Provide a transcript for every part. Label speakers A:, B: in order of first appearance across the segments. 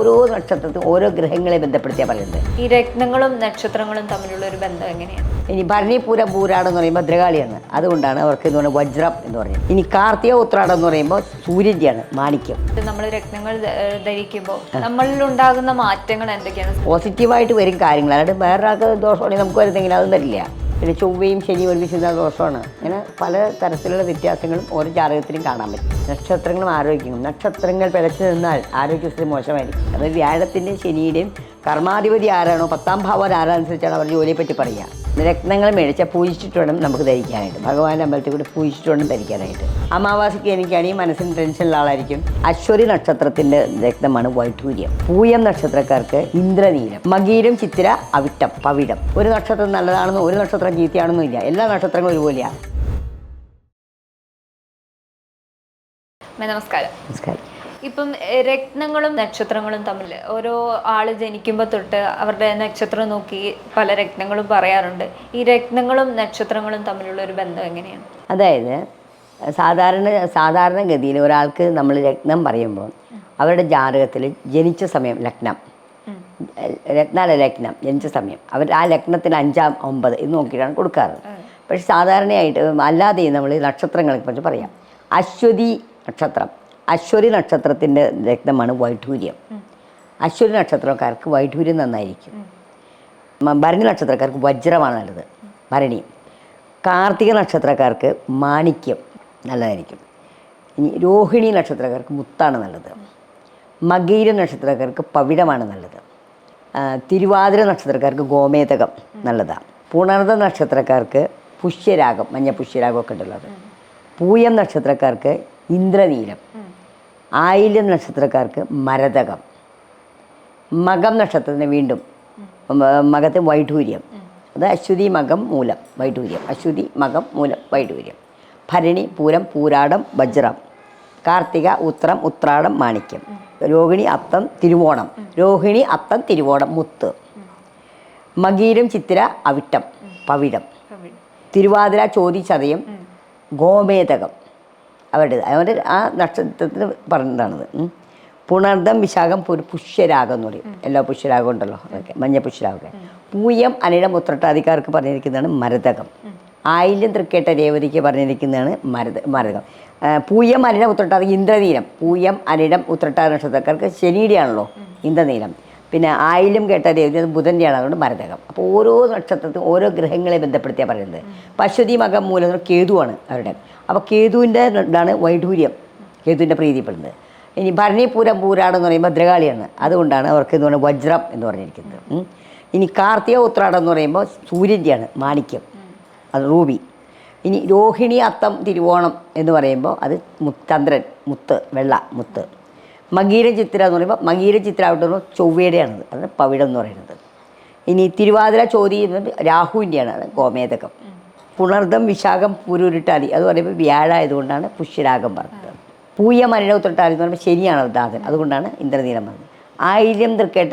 A: ഓരോ നക്ഷത്രത്തിനും ഓരോ ഗ്രഹങ്ങളെ ബന്ധപ്പെടുത്തിയാ പറയുന്നത്.
B: ഈ രത്നങ്ങളും നക്ഷത്രങ്ങളും തമ്മിലുള്ള ഒരു ബന്ധം എങ്ങനെയാണ്
A: ഇനി ഭരണിപൂരം പൂരാടെന്ന് പറയുമ്പോൾ ഭദ്രകാളിയാണ്. അതുകൊണ്ടാണ് അവർക്ക് എന്ന് പറയുന്നത് വജ്രം എന്ന് പറയുന്നത്. ഇനി കാർത്തിക ഉത്രാടം എന്ന് പറയുമ്പോൾ സൂര്യന്റെയാണ് മാണിക്യം.
B: നമ്മൾ രത്നങ്ങൾ ധരിക്കുമ്പോൾ നമ്മളിൽ ഉണ്ടാകുന്ന മാറ്റങ്ങൾ എന്തൊക്കെയാണ്?
A: പോസിറ്റീവായിട്ട് വരും കാര്യങ്ങൾ അല്ലാണ്ട് വേറൊരാൾക്ക് ദോഷമാണെങ്കിൽ നമുക്ക് വരുന്നെങ്കിൽ അതും തരില്ല. പിന്നെ ചൊവ്വയും ശനി ഒരുമിച്ചിരുന്ന ദോഷമാണ് അങ്ങനെ പല തരത്തിലുള്ള വ്യത്യാസങ്ങളും ഓരോ ജാതകത്തിലും കാണാൻ പറ്റും. നക്ഷത്രങ്ങളും ആരോഗ്യവും. നക്ഷത്രങ്ങൾ പിഴച്ചു നിന്നാൽ ആരോഗ്യസ്ഥിതി മോശമായിരിക്കും. അത് വ്യാഴത്തിന്റെയും ശനിയുടെയും കർമാധിപതി ആരാണോ പത്താം ഭാവം ആരാനുസരിച്ചാണ് അവർ ജോലിയെപ്പറ്റി പറയുക. രത്നങ്ങൾ മേടിച്ചാൽ പൂജിച്ചിട്ട് വേണം നമുക്ക് ധരിക്കാനായിട്ട്. ഭഗവാന്റെ അമ്പലത്തിൽ കൂടി പൂജിച്ചിട്ട് വേണം ധരിക്കാനായിട്ട്. അമാവാസിക്ക് എനിക്കാണെങ്കിൽ മനസ്സിന് ടെൻഷനുള്ള ആളായിരിക്കും. അശ്വതി നക്ഷത്രത്തിന്റെ രക്തമാണ് വൈഠൂര്യം പൂയം നക്ഷത്രക്കാർക്ക് ഇന്ദ്രനീലം. മകീരം ചിത്തിര അവിട്ടം പവിടം. ഒരു നക്ഷത്രം നല്ലതാണെന്നും ഒരു നക്ഷത്രം ചീത്തയാണെന്നും ഇല്ല. എല്ലാ നക്ഷത്രങ്ങളും ഒരുപോലെയാണ്
B: നമസ്കാരം.
A: നമസ്കാരം.
B: ഇപ്പം രത്നങ്ങളും നക്ഷത്രങ്ങളും തമ്മിൽ ഓരോ ആൾ ജനിക്കുമ്പോൾ തൊട്ട് അവരുടെ നക്ഷത്രം നോക്കി പല രത്നങ്ങളും പറയാറുണ്ട്. ഈ രത്നങ്ങളും നക്ഷത്രങ്ങളും തമ്മിലുള്ള ഒരു ബന്ധം എങ്ങനെയാണ്?
A: അതായത് സാധാരണ സാധാരണഗതിയിൽ ഒരാൾക്ക് നമ്മൾ രത്നം പറയുമ്പോൾ അവരുടെ ജാതകത്തിൽ ജനിച്ച സമയം ലഗ്നം. രത്നാല ലഗ്നം ജനിച്ച സമയം. അവർ ആ ലഗ്നത്തിന് അഞ്ചാം ഒമ്പത് ഇത് നോക്കിയിട്ടാണ് കൊടുക്കാറ്. പക്ഷെ സാധാരണയായിട്ട് അല്ലാതെയും നമ്മൾ നക്ഷത്രങ്ങളെ പറ്റി പറയാം. അശ്വതി നക്ഷത്രം. അശ്വതി നക്ഷത്രത്തിന്റെ രക്തമാണ് വൈഢൂര്യം അശ്വതി നക്ഷത്രക്കാർക്ക് വൈഢൂര്യം നന്നായിരിക്കും. ഭരണി നക്ഷത്രക്കാർക്ക് വജ്രമാണ് നല്ലത്. ഭരണി. കാർത്തിക നക്ഷത്രക്കാർക്ക് മാണിക്യം നല്ലതായിരിക്കും. ഇനി രോഹിണി നക്ഷത്രക്കാർക്ക് മുത്താണ് നല്ലത്. മകീര നക്ഷത്രക്കാർക്ക് പവിഴമാണ് നല്ലത്. തിരുവാതിര നക്ഷത്രക്കാർക്ക് ഗോമേതകം നല്ലതാണ് പുണർത നക്ഷത്രക്കാർക്ക് പുഷ്യരാഗം മഞ്ഞ പുഷ്യരാഗമൊക്കെ ഉണ്ടല്ലോ പൂയം നക്ഷത്രക്കാർക്ക് ഇന്ദ്രനീലം. ആയില്യം നക്ഷത്രക്കാർക്ക് മരതകം. മകം നക്ഷത്രത്തിന് വീണ്ടും മകത്തെ മകത്തിന് വൈഢൂര്യം അത് അശ്വതി മകം മൂലം വൈഡൂര്യം. അശ്വതി മകം മൂലം വൈഡൂര്യം. ഭരണി പൂരം പൂരാടം വജ്രം. കാർത്തിക ഉത്രം ഉത്രാടം മാണിക്യം. രോഹിണി അത്തം തിരുവോണം. രോഹിണി അത്തം തിരുവോണം മുത്ത്. മകീരം ചിത്തിര അവിട്ടം പവിഴം. തിരുവാതിര ചോതി ചതയം ഗോമേതകം. അവരുടെ അവരുടെ ആ നക്ഷത്രത്തിന് പറഞ്ഞതാണ് പുണർദം വിശാഖം ഒരു പുഷ്യരാഗം എന്ന് പറയും. എല്ലാ പുഷ്യരാഗം ഉണ്ടല്ലോ. അതൊക്കെ മഞ്ഞ പുഷ്യരാഗമൊക്കെ. പൂയം അനിഴം ഉത്രട്ടാധികാർക്ക് പറഞ്ഞിരിക്കുന്നതാണ് മരതകം. ആയില്യം തൃക്കേട്ട രേവതിക്ക് പറഞ്ഞിരിക്കുന്നതാണ് മരത മരതകം. പൂയം അനിഴം ഉത്രട്ടാതി ഇന്ദ്രനീലം. പൂയം അനിഴം ഉത്രട്ടാതി നക്ഷത്രക്കാർക്ക് ശനിയുടെയാണല്ലോ ഇന്ദ്രനീലം. പിന്നെ ആയില്യം കേട്ട രേവതി അത് ബുധന്റെയാണ് അതുകൊണ്ട് മരതകം. അപ്പോൾ ഓരോ നക്ഷത്രത്തിനും ഓരോ ഗ്രഹങ്ങളെ ബന്ധപ്പെടുത്തിയാണ് പറയുന്നത്. പശുതി മകം മൂലം കേതുവാണ് അവരുടെ. അപ്പോൾ കേതുവിന്റെ ഇതാണ് വൈഢൂര്യം കേതുവിന്റെ പ്രീതിപ്പെടുന്നത്. ഇനി ഭരണിപൂരം പൂരാടം എന്ന് പറയുമ്പോൾ ഭദ്രകാളിയാണ്. അതുകൊണ്ടാണ് അവർക്ക് എന്ന് പറയുന്നത് വജ്രം എന്ന് പറഞ്ഞിരിക്കുന്നത്. ഇനി കാർത്തിക ഉത്രാടം എന്ന് പറയുമ്പോൾ സൂര്യന്റെയാണ് മാണിക്യം അത് റൂബി. ഇനി രോഹിണി അത്തം തിരുവോണം എന്ന് പറയുമ്പോൾ അത് ചന്ദ്രൻ മുത്ത് വെള്ള മുത്ത്. മകീര ചിത്ര എന്ന് പറയുമ്പോൾ മകീര ചിത്ര ആവട്ടെ പറയുമ്പോൾ ചൊവ്വയുടെയാണത് അതാണ് പവിഴം എന്ന് പറയുന്നത്. ഇനി തിരുവാതിര ചോതി രാഹുവിന്റെയാണ് അത് ഗോമേതകം. പുണർദം വിശാഖം പുരുരുട്ടാതി. അത് പറയുമ്പോൾ വ്യാഴായതുകൊണ്ടാണ് പുഷ്യരാഗം പറഞ്ഞത്. പൂയ മനിഴ ഉത്രട്ടാതി എന്ന് പറയുമ്പോൾ ശനിയാണ് ദാഹൻ അതുകൊണ്ടാണ് ഇന്ദ്രനീലം പറഞ്ഞത്. ആയിരം തൃക്കേട്ട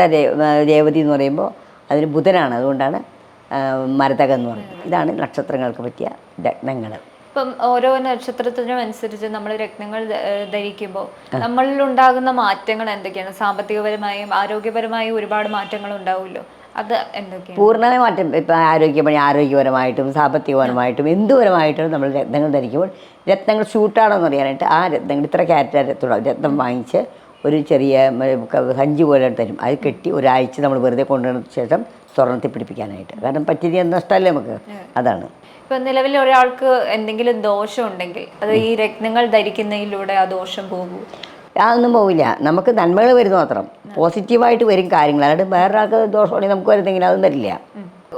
A: രേവതി എന്ന് പറയുമ്പോൾ അതിന് ബുധനാണ്. അതുകൊണ്ടാണ് മരതകം എന്ന് പറയുന്നത് ഇതാണ് നക്ഷത്രങ്ങൾക്ക് പറ്റിയ രത്നങ്ങൾ
B: ഇപ്പം ഓരോ നക്ഷത്രത്തിനും അനുസരിച്ച് നമ്മൾ രത്നങ്ങൾ ധരിക്കുമ്പോൾ നമ്മളിൽ ഉണ്ടാകുന്ന മാറ്റങ്ങൾ എന്തൊക്കെയാണ്? സാമ്പത്തികപരമായും ആരോഗ്യപരമായും ഒരുപാട് മാറ്റങ്ങൾ ഉണ്ടാവുമല്ലോ. അത് എന്തൊക്കെയാണ്?
A: പൂർണമായ മാറ്റം ഇപ്പം ആരോഗ്യപരമായി ആരോഗ്യപരമായിട്ടും സാമ്പത്തികപരമായിട്ടും എന്തുപരമായിട്ടും നമ്മൾ രത്നങ്ങൾ ധരിക്കുമ്പോൾ രത്നങ്ങൾ ഷൂട്ടാണോ എന്ന് അറിയാനായിട്ട് ആ രത്നങ്ങൾ ഇത്ര ക്യാരറ്റ് രത്നം രത്നം വാങ്ങിച്ച് ഒരു ചെറിയ സഞ്ചി പോലെ തരും. അത് കെട്ടി ഒരാഴ്ച നമ്മൾ വെറുതെ കൊണ്ടുവന്ന ശേഷം സ്വർണത്തിൽ പിടിപ്പിക്കാനായിട്ട്. കാരണം പറ്റിയത് നഷ്ടമല്ലേ നമുക്ക്? അതാണ്.
B: ഇപ്പൊ നിലവിൽ ഒരാൾക്ക് എന്തെങ്കിലും ദോഷം ഉണ്ടെങ്കിൽ അത് ഈ രത്നങ്ങൾ ധരിക്കുന്നതിലൂടെ ആ ദോഷം പോകും
A: അതൊന്നും പോവില്ല. നമുക്ക് നന്മകൾ വരുന്ന മാത്രം. പോസിറ്റീവായിട്ട് വരും കാര്യങ്ങൾ. അല്ലാണ്ട് വേറൊരാൾക്ക് ദോഷമാണെങ്കിൽ നമുക്ക് വരുന്നെങ്കിൽ അതും തരില്ല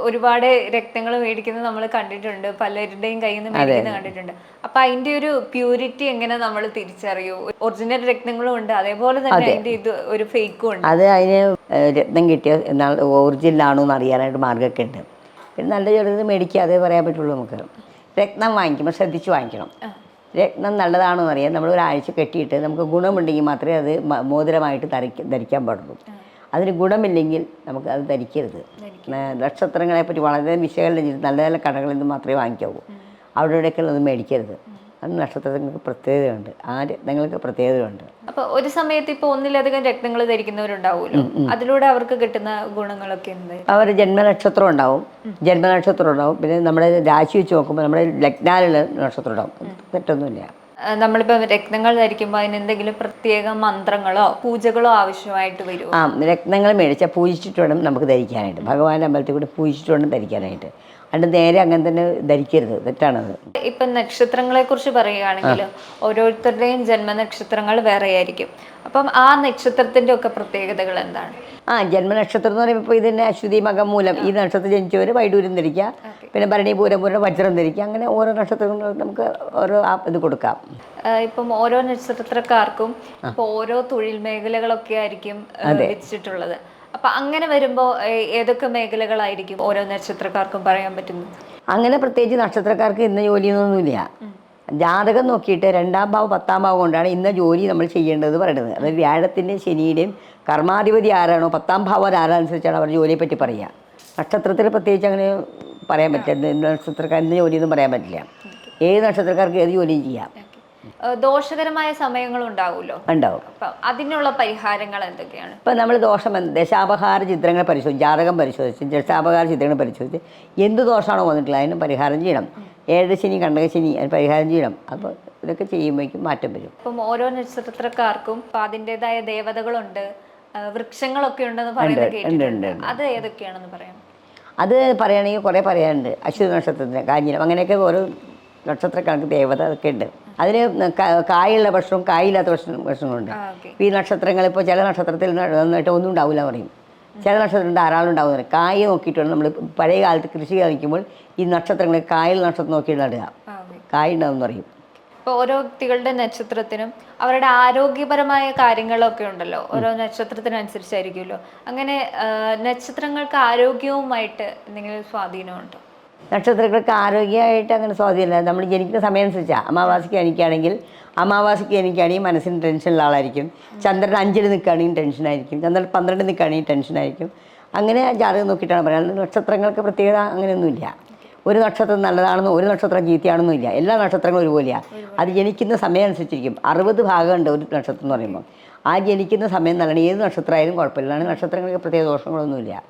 B: ഒരുപാട് രക്തങ്ങൾ മേടിക്കുന്നത് നമ്മൾ കണ്ടിട്ടുണ്ട്. പലരുടെയും കയ്യിൽ നിന്ന് മേടിക്കുന്നത് കണ്ടിട്ടുണ്ട്. അപ്പൊ അതിന്റെ ഒരു പ്യൂരിറ്റി എങ്ങനെ നമ്മൾ തിരിച്ചറിയൂ? ഒറിജിനൽ രക്തങ്ങളും ഉണ്ട്. അതേപോലെ തന്നെ അതിന്റെ ഇത് ഒരു ഫേക്കും ഉണ്ട്.
A: അത് അതിന് രക്തം രത്നം കിട്ടിയ ഒറിജിനൽ ആണോ എന്ന് അറിയാനായിട്ട് മാർഗമൊക്കെ ഉണ്ട്. പിന്നെ നല്ല ചെറുത് മേടിക്കാതെ അതേ പറയാൻ പറ്റുള്ളൂ നമുക്ക്. രത്നം വാങ്ങിക്കുമ്പോൾ ശ്രദ്ധിച്ച് വാങ്ങിക്കണം. രത്നം നല്ലതാണോ അറിയാം അറിയാൻ നമ്മൾ ഒരാഴ്ച കെട്ടിയിട്ട് നമുക്ക് ഗുണമുണ്ടെങ്കിൽ മാത്രമേ അത് മോതിരമായിട്ട് ധരിക്ക ധരിക്കാൻ പാടുള്ളൂ. അതിന് ഗുണമില്ലെങ്കിൽ നമുക്ക് അത് ധരിക്കരുത്. ന- നക്ഷത്രങ്ങളെ പറ്റി വളരെ വിശകലനം ചെയ്ത് നല്ല നല്ല കടകളിൽ നിന്ന് മാത്രമേ വാങ്ങിക്കാവൂ. അവിടെ ഇവിടെയൊക്കെ അത് മേടിക്കരുത്. അത് നക്ഷത്രങ്ങൾക്ക് പ്രത്യേകതയുണ്ട്. ആ രത്നങ്ങൾക്ക് പ്രത്യേകതയുണ്ട്.
B: അപ്പൊ ഒരു സമയത്ത് ഇപ്പൊ ഒന്നിലധികം രക്തങ്ങൾ ധരിക്കുന്നവരുണ്ടാവുമല്ലോ. അതിലൂടെ അവർക്ക് കിട്ടുന്ന ഗുണങ്ങളൊക്കെ എന്ത്?
A: അവർ ജന്മനക്ഷത്രം ഉണ്ടാവും. ജന്മനക്ഷത്രം ഉണ്ടാവും. പിന്നെ നമ്മുടെ രാശി വെച്ച് നോക്കുമ്പോൾ നമ്മുടെ ലഗ്നാലുള്ള നക്ഷത്രം ഉണ്ടാവും. തെറ്റൊന്നുമില്ല
B: ആ, നമ്മളിപ്പോ രക്തങ്ങൾ ധരിക്കുമ്പോൾ അതിന് എന്തെങ്കിലും പ്രത്യേക മന്ത്രങ്ങളോ പൂജകളോ ആവശ്യമായിട്ട് വരും
A: ആ രത്നങ്ങൾ മേടിച്ചാൽ പൂജിച്ചിട്ട് വേണം നമുക്ക് ധരിക്കാനായിട്ട്. ഭഗവാന്റെ അമ്പലത്തിൽ കൂടി പൂജിച്ചിട്ട് വേണം ധരിക്കാനായിട്ട്. അണ്ട് നേരെ അങ്ങനെ തന്നെ ധരിക്കരുത്. തെറ്റാണത്.
B: ഇപ്പം നക്ഷത്രങ്ങളെ കുറിച്ച് പറയുകയാണെങ്കിൽ ഓരോരുത്തരുടെയും ജന്മനക്ഷത്രങ്ങൾ വേറെയായിരിക്കും. അപ്പം ആ നക്ഷത്രത്തിന്റെ ഒക്കെ പ്രത്യേകതകൾ എന്താണ്?
A: ആ ജന്മനക്ഷത്രം എന്ന് പറയുമ്പോൾ ഇപ്പോൾ ഇതിന്റെ അശ്വതി മകം മൂലം ഈ നക്ഷത്രം ജനിച്ചവർ വൈഡൂര്യം ധരിക്കുക. പിന്നെ ഭരണി പൂരം പൂരം വജ്രം ധരിക്കുക. അങ്ങനെ ഓരോ നക്ഷത്രങ്ങളും നമുക്ക് ഓരോ ഇത് കൊടുക്കാം.
B: ഇപ്പം ഓരോ നക്ഷത്രക്കാർക്കും ഇപ്പോൾ ഓരോ തൊഴിൽ മേഖലകളൊക്കെ ആയിരിക്കും വെച്ചിട്ടുള്ളത്. അപ്പൊ അങ്ങനെ വരുമ്പോ ഏതൊക്കെ മേഖലകളായിരിക്കും ഓരോ നക്ഷത്രക്കാർക്കും പറയാൻ പറ്റുന്നത്?
A: അങ്ങനെ പ്രത്യേകിച്ച് നക്ഷത്രക്കാർക്ക് ഇന്ന ജോലിയൊന്നുമില്ല. ജാതകം നോക്കിയിട്ട് രണ്ടാം ഭാവം പത്താം ഭാവം കൊണ്ടാണ് ഇന്ന ജോലി നമ്മൾ ചെയ്യേണ്ടത് പറയുന്നത് അതായത് വ്യാഴത്തിന്റെയും ശനിയുടെയും കർമാധിപതി ആരാണോ പത്താം ഭാവം ആരാനുസരിച്ചാണ് അവർ ജോലിയെ പറ്റി പറയുക നക്ഷത്രത്തിൽ പ്രത്യേകിച്ച് അങ്ങനെ പറയാൻ പറ്റില്ല. നക്ഷത്രക്കാർ ഇന്ന ജോലിയൊന്നും പറയാൻ പറ്റില്ല. ഏത് നക്ഷത്രക്കാർക്ക് ഏത് ജോലിയും ചെയ്യാം.
B: ദോഷകരമായ സമയങ്ങളും ഉണ്ടാവുമല്ലോ
A: ഉണ്ടാവും.
B: അപ്പൊ അതിനുള്ള പരിഹാരങ്ങൾ എന്തൊക്കെയാണ്?
A: ഇപ്പം നമ്മൾ ദോഷം എന്ത്? ദശാപഹാര ചിത്രങ്ങൾ പരിശോധിച്ച് ജാതകം പരിശോധിച്ച് ദശാപഹാര ചിത്രങ്ങൾ പരിശോധിച്ച് എന്ത് ദോഷമാണോ വന്നിട്ടുള്ളത് അതിന് പരിഹാരം ചെയ്യണം. ഏഴ് ശനി കണ്ടകശനി അതിന് പരിഹാരം ചെയ്യണം. അപ്പോൾ ഇതൊക്കെ ചെയ്യുമ്പോഴേക്കും മാറ്റം വരും.
B: അപ്പം ഓരോ നക്ഷത്രക്കാർക്കും ഇപ്പൊ അതിന്റെതായ ദേവതകളുണ്ട് വൃക്ഷങ്ങളൊക്കെ ഉണ്ടെന്ന് പറയുന്നത് അത് ഏതൊക്കെയാണെന്ന് പറയാം
A: അത് പറയുകയാണെങ്കിൽ കുറേ പറയാനുണ്ട്. അശ്വതി നക്ഷത്രത്തിന് കാഞ്ഞിരം അങ്ങനെയൊക്കെ ഓരോ നക്ഷത്രക്കാർക്ക് ദേവത അതൊക്കെ ഉണ്ട്. അതിന് കായുള്ള ഭക്ഷണവും കായില്ലാത്ത ഭക്ഷണം ഭക്ഷണങ്ങളുണ്ട്. ഈ നക്ഷത്രങ്ങൾ ഇപ്പോൾ ചില നക്ഷത്രത്തിൽ നന്നായിട്ട് ഒന്നും ഉണ്ടാവില്ല പറയും. ചില നക്ഷത്രം ധാരാളം ഉണ്ടാവും കായ നോക്കിയിട്ടുണ്ട് നോക്കിയിട്ടാണ് നമ്മൾ പഴയ കാലത്ത് കൃഷി കാണിക്കുമ്പോൾ ഈ നക്ഷത്രങ്ങൾ കായൽ നക്ഷത്രം നോക്കിയിട്ട് നടുക കായ ഉണ്ടാവും പറയും.
B: ഇപ്പോൾ ഓരോ വ്യക്തികളുടെ നക്ഷത്രത്തിനും അവരുടെ ആരോഗ്യപരമായ കാര്യങ്ങളൊക്കെ ഉണ്ടല്ലോ. ഓരോ നക്ഷത്രത്തിനനുസരിച്ചായിരിക്കുമല്ലോ. അങ്ങനെ നക്ഷത്രങ്ങൾക്ക് ആരോഗ്യവുമായിട്ട് എന്തെങ്കിലും സ്വാധീനമുണ്ടോ?
A: നക്ഷത്രങ്ങൾക്ക് ആരോഗ്യമായിട്ട് അങ്ങനെ സ്വാധീനമില്ല നമ്മൾ ജനിക്കുന്ന സമയം അനുസരിച്ചാണ് അമാവാസിക്ക് എനിക്കാണെങ്കിൽ അമാവാസിക്ക് എനിക്കാണെങ്കിൽ മനസ്സിന് ടെൻഷനുള്ള ആളായിരിക്കും. ചന്ദ്രൻ അഞ്ചിൽ നിൽക്കുകയാണെങ്കിൽ ടെൻഷനായിരിക്കും ചന്ദ്രൻ പന്ത്രണ്ട് നിൽക്കുകയാണെങ്കിൽ ടെൻഷനായിരിക്കും അങ്ങനെ ജാതകം നോക്കിയിട്ടാണ് പറയുന്നത് നക്ഷത്രങ്ങൾക്ക് പ്രത്യേകത അങ്ങനെയൊന്നുമില്ല. ഒരു നക്ഷത്രം നല്ലതാണെന്നോ ഒരു നക്ഷത്രം ചീത്തയാണെന്നും ഇല്ല എല്ലാ നക്ഷത്രങ്ങളും ഒരുപോലെയാണ് അത് ജനിക്കുന്ന സമയം അനുസരിച്ചിരിക്കും. അറുപത് ഭാഗമുണ്ട് ഒരു നക്ഷത്രം എന്ന് പറയുമ്പോൾ. ആ ജനിക്കുന്ന സമയം നല്ലതാണ്. ഏത് നക്ഷത്രമായാലും കുഴപ്പമില്ല. നക്ഷത്രങ്ങൾക്ക് പ്രത്യേക ദോഷങ്ങളൊന്നുമില്ല.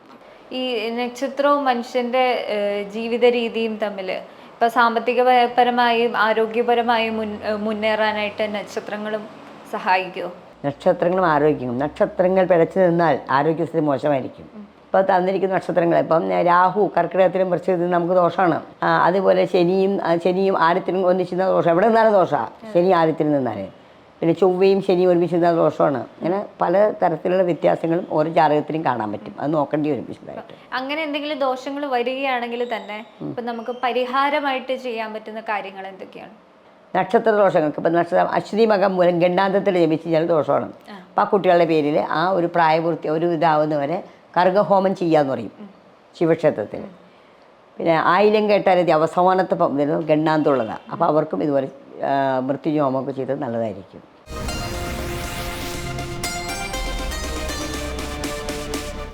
B: ഈ നക്ഷത്രവും മനുഷ്യന്റെ ജീവിത രീതിയും തമ്മിൽ ഇപ്പൊ സാമ്പത്തികപരമായും ആരോഗ്യപരമായും മുൻ മുന്നേറാനായിട്ട് നക്ഷത്രങ്ങളും സഹായിക്കുമോ
A: നക്ഷത്രങ്ങളും ആരോഗ്യവും നക്ഷത്രങ്ങൾ പിഴച്ചു നിന്നാൽ ആരോഗ്യസ്ഥിതി മോശമായിരിക്കും. ഇപ്പോൾ തന്നിരിക്കുന്ന നക്ഷത്രങ്ങൾ ഇപ്പം രാഹു കർക്കിടകത്തിലും വൃശ്ചികത്തിലും നമുക്ക് ദോഷമാണ് അതുപോലെ ശനിയും ശനിയും ആരത്തിനും ഒന്നിച്ചിരുന്ന ദോഷം. എവിടെ നിന്നാലും ദോഷമാണ് ശനി ആരത്തിൽ നിന്നാൽ പിന്നെ ചൊവ്വയും ശനിയും ഒരുമിച്ചിരുന്ന ദോഷമാണ്. അങ്ങനെ പല തരത്തിലുള്ള വ്യത്യാസങ്ങളും ഓരോ ജാതകത്തിലും കാണാൻ പറ്റും. അത് നോക്കേണ്ടി വരും വിശദമായിട്ട്.
B: അങ്ങനെ എന്തെങ്കിലും ദോഷങ്ങൾ വരികയാണെങ്കിൽ തന്നെ ഇപ്പൊ നമുക്ക് പരിഹാരമായിട്ട് ചെയ്യാൻ പറ്റുന്ന കാര്യങ്ങൾ എന്തൊക്കെയാണ്?
A: നക്ഷത്ര ദോഷങ്ങൾക്ക് ഇപ്പം നക്ഷത്രം അശ്വതി മകം മൂലം ഗണ്ടാന്തത്തിൽ ജമിച്ച് കഴിഞ്ഞാൽ ദോഷമാണ്. അപ്പം ആ കുട്ടികളുടെ പേരിൽ ആ ഒരു പ്രായപൂർത്തി ഒരു ഇതാവുന്നവരെ കർഗഹോമം ചെയ്യാന്ന് പറയും ശിവക്ഷേത്രത്തിൽ. പിന്നെ ആയിരം കേട്ടാലതി അവസാനത്തെ വരുന്നത് ഇതിന് ഗണ്ണാന്തമുള്ളതാണ് അപ്പോൾ അവർക്കും ഇതുപോലെ മൃത്യുജോമൊക്കെ ചെയ്തത് നല്ലതായിരിക്കും.